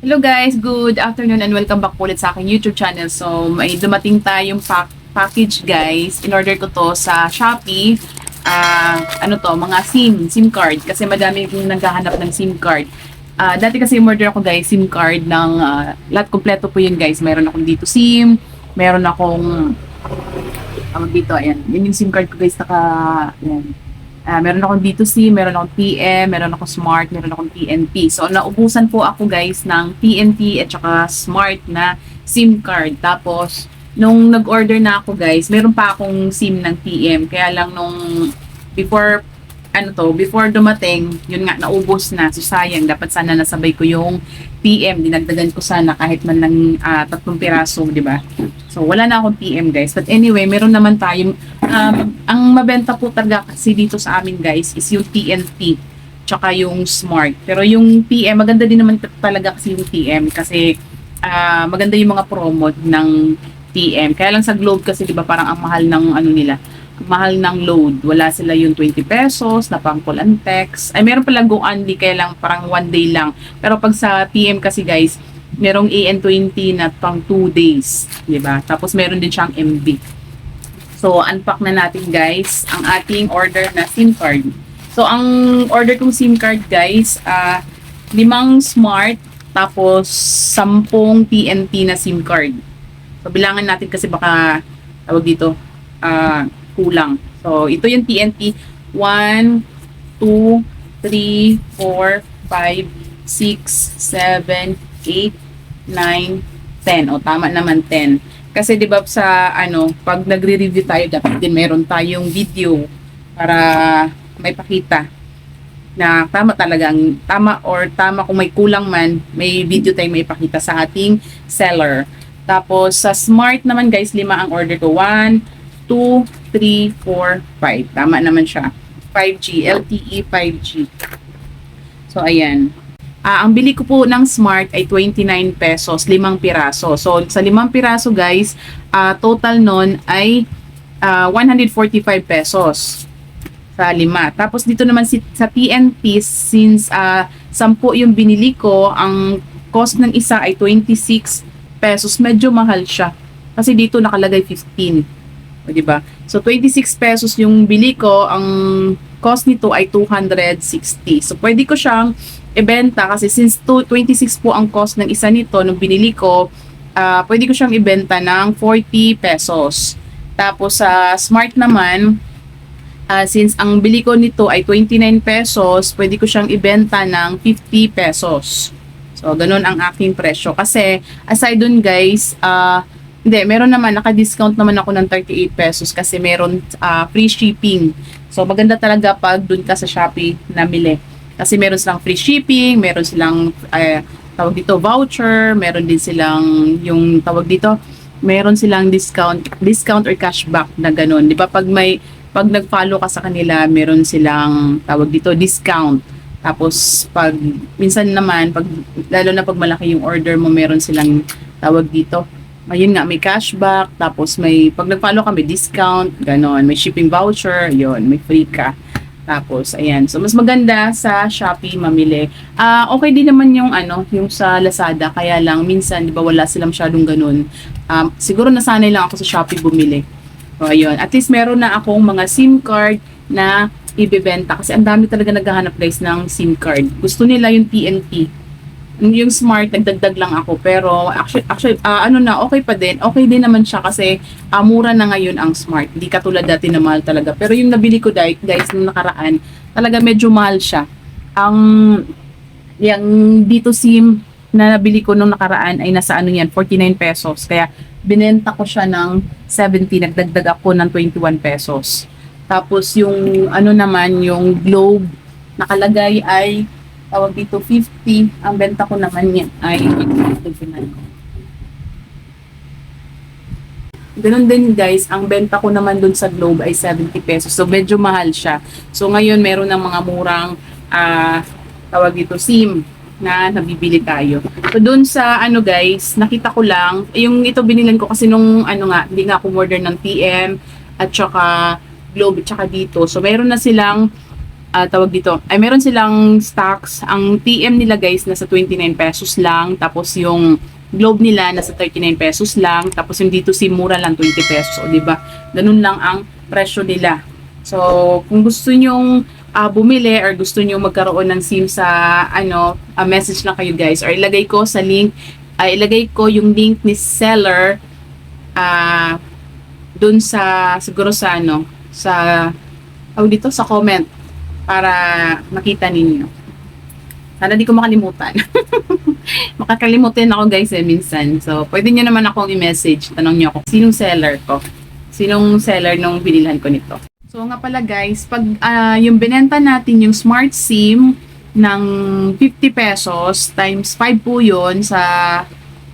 Hello guys, good afternoon and welcome back ulit sa aking YouTube channel. So, may dumating tayong pack package guys. In-order ko to sa Shopee. Ah, ano to, mga SIM, SIM card. Kasi madami yung naghahanap ng SIM card. Ah, dati kasi order ako guys, SIM card ng ah, lahat kompleto po yun guys. Meron akong dito SIM, meron akong tawag dito, ayan. Yun yung SIM card ko guys, naka, ayan. Ah, meron akong D2C, meron akong TM, meron akong Smart, meron akong TNT. So, naubusan po ako guys ng TNT at saka Smart na SIM card. Tapos, nung nag-order na ako guys, meron pa akong SIM ng TM. Kaya lang nung before, ano to, before dumating, yun nga, naubos na. So, sayang, dapat sana nasabay ko yung TM. Dinagdagan ko sana kahit man lang ah, tatlong piraso, di ba? So, wala na akong TM guys. But anyway, meron naman tayong, um, ang mabenta po talaga kasi dito sa amin guys is yung TNT tsaka yung Smart. Pero yung PM, maganda din naman talaga kasi yung TM kasi ah, maganda yung mga promo ng TM. Kaya lang sa Globe kasi 'di ba parang ang mahal ng ano nila, mahal ng load. Wala sila yung 20 pesos na pang call and text. Ay meron palang go only kaya lang parang one day lang. Pero pag sa TM kasi guys, merong AN20 na pang 2 days, ba? Tapos meron din siyang MB. So, unpack na natin guys ang ating order na SIM card. So, ang order kong SIM card guys, ah limang smart, tapos sampung TNT na SIM card. So, bilangan natin kasi baka tawag dito, ah kulang. So, ito yung TNT. 1, 2, 3, 4, 5, 6, 7, 8, 9, 10. O, tama naman 10. Kasi 'di ba sa ano, pag nagre-review tayo dapat din meron tayong video para may pakita na tama talagang tama or tama kung may kulang man, may video tayong may pakita sa ating seller. Tapos sa smart naman guys, lima ang order ko. 1 2 3 4 5. Tama naman siya. 5G, LTE 5G. So ayan. Ah, ang bili ko po ng Smart ay 29 pesos, limang piraso. So, sa limang piraso, guys, ah, total nun ay ah, 145 pesos sa lima. Tapos dito naman si, sa TNT, since ah, 10 yung binili ko, ang cost ng isa ay 26 pesos. Medyo mahal siya. Kasi dito nakalagay 15. O, diba? So, 26 pesos yung bili ko. Ang cost nito ay 260. So, pwede ko siyang ibenta kasi since to- 26 po ang cost ng isa nito nung binili ko, ah pwede ko siyang ibenta ng 40 pesos. Tapos sa Smart naman, ah, since ang bili ko nito ay 29 pesos, pwede ko siyang ibenta ng 50 pesos. So, ganun ang aking presyo. Kasi, aside dun guys, ah, hindi, meron naman, naka-discount naman ako ng 38 pesos kasi meron ah, free shipping. So, maganda talaga pag dun ka sa Shopee namili. Kasi meron silang free shipping, meron silang eh, tawag dito voucher, meron din silang yung tawag dito, meron silang discount, discount or cashback na ganun. 'Di ba pag may pag nag-follow ka sa kanila, meron silang tawag dito discount. Tapos pag minsan naman pag lalo na pag malaki yung order mo, meron silang tawag dito. Ayun nga, may cashback, tapos may, pag nag-follow ka, may discount, ganon, may shipping voucher, yun, may free ka. Tapos, ayan. So, mas maganda sa Shopee mamili. Ah, okay din naman yung ano, yung sa Lazada. Kaya lang, minsan, di ba, wala silang masyadong ganun. Um, siguro nasanay lang ako sa Shopee bumili. So, ayun. At least meron na akong mga SIM card na ibebenta. Kasi ang dami talaga naghahanap guys ng SIM card. Gusto nila yung TNT. Yung smart, nagdagdag lang ako. Pero actually, actually ah, ano na, okay pa din. Okay din naman siya kasi ah, mura na ngayon ang smart. Hindi katulad dati na mahal talaga. Pero yung nabili ko dahil, guys, nung nakaraan, talaga medyo mahal siya. Ang yung dito SIM na nabili ko nung nakaraan ay nasa ano yan, 49 pesos. Kaya binenta ko siya ng 70, nagdagdag ako ng 21 pesos. Tapos yung ano naman, yung globe nakalagay ay tawag dito 50. Ang benta ko naman yan ay Ganun din guys, ang benta ko naman dun sa Globe ay 70 pesos. So medyo mahal siya. So ngayon meron ng mga murang ah tawag dito SIM na nabibili tayo. So dun sa ano guys, nakita ko lang, yung ito binilan ko kasi nung ano nga, hindi nga ako order ng TM at saka Globe at saka dito. So meron na silang ah, tawag dito, ay meron silang stocks. Ang TM nila guys, nasa 29 pesos lang. Tapos yung Globe nila, nasa 39 pesos lang. Tapos yung dito si mura lang, 20 pesos. O, ba? Ganun lang ang presyo nila. So, kung gusto nyong ah, bumili or gusto nyo magkaroon ng SIM sa ano, ah, message lang kayo guys. Or ilagay ko sa link, ay ilagay ko yung link ni seller ah dun sa, siguro sa ano, sa, tawag dito, sa comment para makita ninyo. Sana di ko makalimutan. Makakalimutan ako guys eh minsan. So, pwede nyo naman akong i-message. Tanong nyo ako, sinong seller ko? Sinong seller nung binilhan ko nito? So nga pala guys, pag ah, yung binenta natin yung smart SIM ng 50 pesos times 5 po yun sa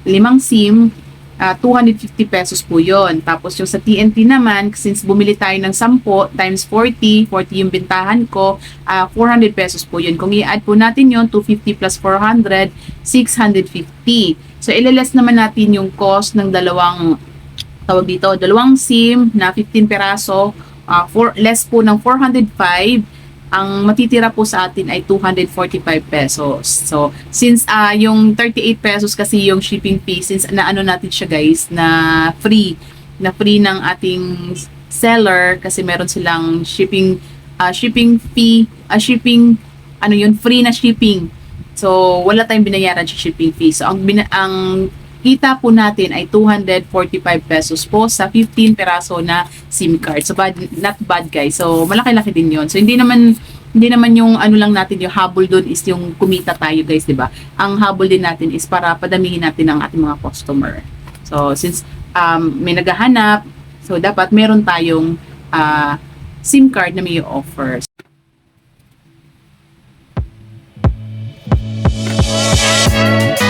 limang SIM, ah, 250 pesos po yun. Tapos yung sa TNT naman, since bumili tayo ng 10 times 40, 40 yung bintahan ko, ah, 400 pesos po yun. Kung i-add po natin yun, 250 plus 400, 650. So, ilales naman natin yung cost ng dalawang tawag dito, dalawang SIM na 15 peraso, ah, for, less po ng 405, ang matitira po sa atin ay 245 pesos. So, since ah yung 38 pesos kasi yung shipping fee, since na ano natin siya guys, na free, na free ng ating seller kasi meron silang shipping ah, shipping fee, ah, shipping ano yun, free na shipping. So, wala tayong binayaran sa shipping fee. So, ang, bina- ang kita po natin ay 245 pesos po sa 15 peraso na SIM card. So, bad, not bad guys. So, malaki-laki din yon So, hindi naman hindi naman yung ano lang natin, yung habol doon is yung kumita tayo guys, di ba? Ang habol din natin is para padamihin natin ang ating mga customer. So, since um, may naghahanap, so dapat meron tayong ah, SIM card na may offer. Ayun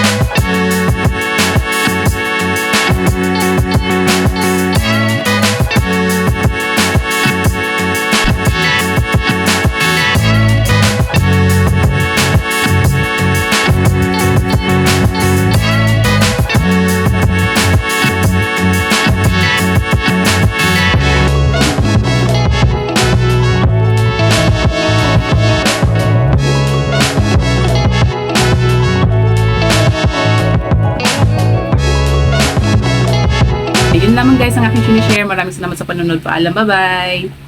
aking sinishare. Maraming salamat sa panonood. Paalam. Bye-bye!